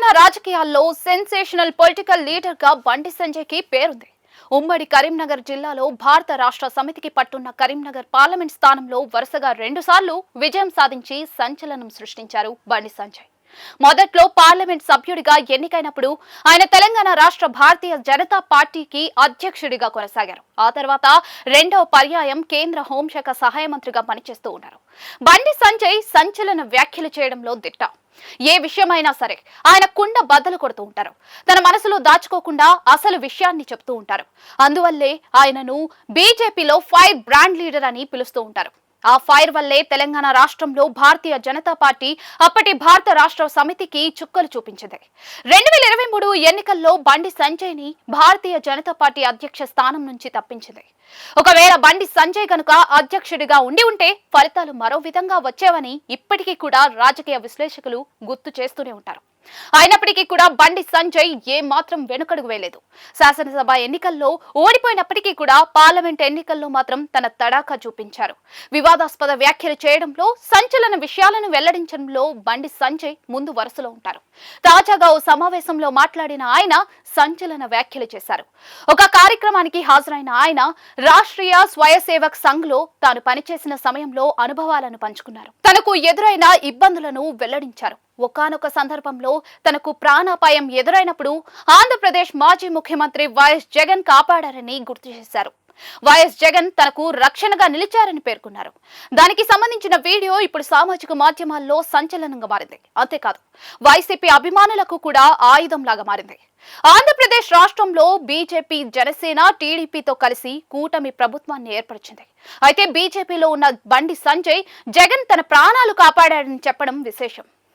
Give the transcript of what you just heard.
తెలంగాణ రాజకీయాల్లో sensational political లీడర్గా బండి సంజయ్కి పేరుంది. ఉమ్మడి కరీంనగర్ జిల్లాలో భారత రాష్ట్ర సమితికి పట్టున్న కరీంనగర్ పార్లమెంట్ స్థానంలో వరుసగా రెండుసార్లు విజయం సాధించి సంచలనం సృష్టించారు బండి సంజయ్. మొదట్లో పార్లమెంట్ సభ్యుడిగా ఎన్నికైనప్పుడు ఆయన తెలంగాణ రాష్ట్ర భారతీయ జనతా పార్టీకి అధ్యక్షుడిగా కొనసాగారు. ఆ తర్వాత రెండవ పర్యాయం కేంద్ర హోంశాఖ సహాయ మంత్రిగా పనిచేస్తూ ఉన్నారు. బండి సంజయ్ సంచలన వ్యాఖ్యలు చేయడంలో దిట్ట. ఏ విషయమైనా సరే ఆయన కుండ బద్దలు కొడుతూ ఉంటారు. తన మనసులో దాచుకోకుండా అసలు విషయాన్ని చెప్తూ ఉంటారు. అందువల్లే ఆయనను బీజేపీలో ఫైర్ బ్రాండ్ లీడర్ అని పిలుస్తూ ఉంటారు. ఆ ఫైర్ వల్లే తెలంగాణ రాష్ట్రంలో భారతీయ జనతా పార్టీ అప్పటి భారత రాష్ట్ర సమితికి చుక్కలు చూపించింది. రెండు వేల ఇరవై మూడు ఎన్నికల్లో బండి సంజయ్ని భారతీయ జనతా పార్టీ అధ్యక్ష స్థానం నుంచి తప్పించింది. ఒకవేళ బండి సంజయ్ గనుక అధ్యక్షుడిగా ఉండి ఉంటే ఫలితాలు మరో విధంగా వచ్చేవని ఇప్పటికీ కూడా రాజకీయ విశ్లేషకులు గుర్తు చేస్తూనే ఉంటారు. అయినప్పటికీ కూడా బండి సంజయ్ ఏ మాత్రం వెనుకడుగు వేయలేదు. శాసనసభ ఎన్నికల్లో ఓడిపోయినప్పటికీ కూడా పార్లమెంట్ ఎన్నికల్లో మాత్రం తన తడాఖా చూపించారు. వివాదాస్పద వ్యాఖ్యలు చేయడంలో సంచలన విషయాలను వెల్లడించడంలో బండి సంజయ్ ముందు వరుసలో ఉంటారు. తాజాగా ఓ సమావేశంలో మాట్లాడిన ఆయన సంచలన వ్యాఖ్యలు చేశారు. ఒక కార్యక్రమానికి హాజరైన ఆయన రాష్ట్రీయ స్వయసేవక్ సంఘ్లో తాను పనిచేసిన సమయంలో అనుభవాలను పంచుకున్నారు. తనకు ఎదురైన ఇబ్బందులను వెల్లడించారు. ఒకానొక సందర్భంలో తనకు ప్రాణాపాయం ఎదురైనప్పుడు ఆంధ్రప్రదేశ్ మాజీ ముఖ్యమంత్రి వైఎస్ జగన్ కాపాడారని గుర్తు చేశారు. వైఎస్ జగన్ తనకు రక్షణగా నిలిచారని పేర్కొన్నారు. దానికి సంబంధించిన వీడియో ఇప్పుడు సామాజిక మాధ్యమాల్లో సంచలనంగా మారింది. అంతేకాదు వైసీపీ అభిమానులకు కూడా ఆయుధంలాగా మారింది. ఆంధ్రప్రదేశ్ రాష్ట్రంలో బీజేపీ జనసేన టీడీపీతో కలిసి కూటమి ప్రభుత్వాన్ని ఏర్పరిచింది. అయితే బీజేపీలో ఉన్న బండి సంజయ్ జగన్ తన ప్రాణాలు కాపాడాడని చెప్పడం విశేషం.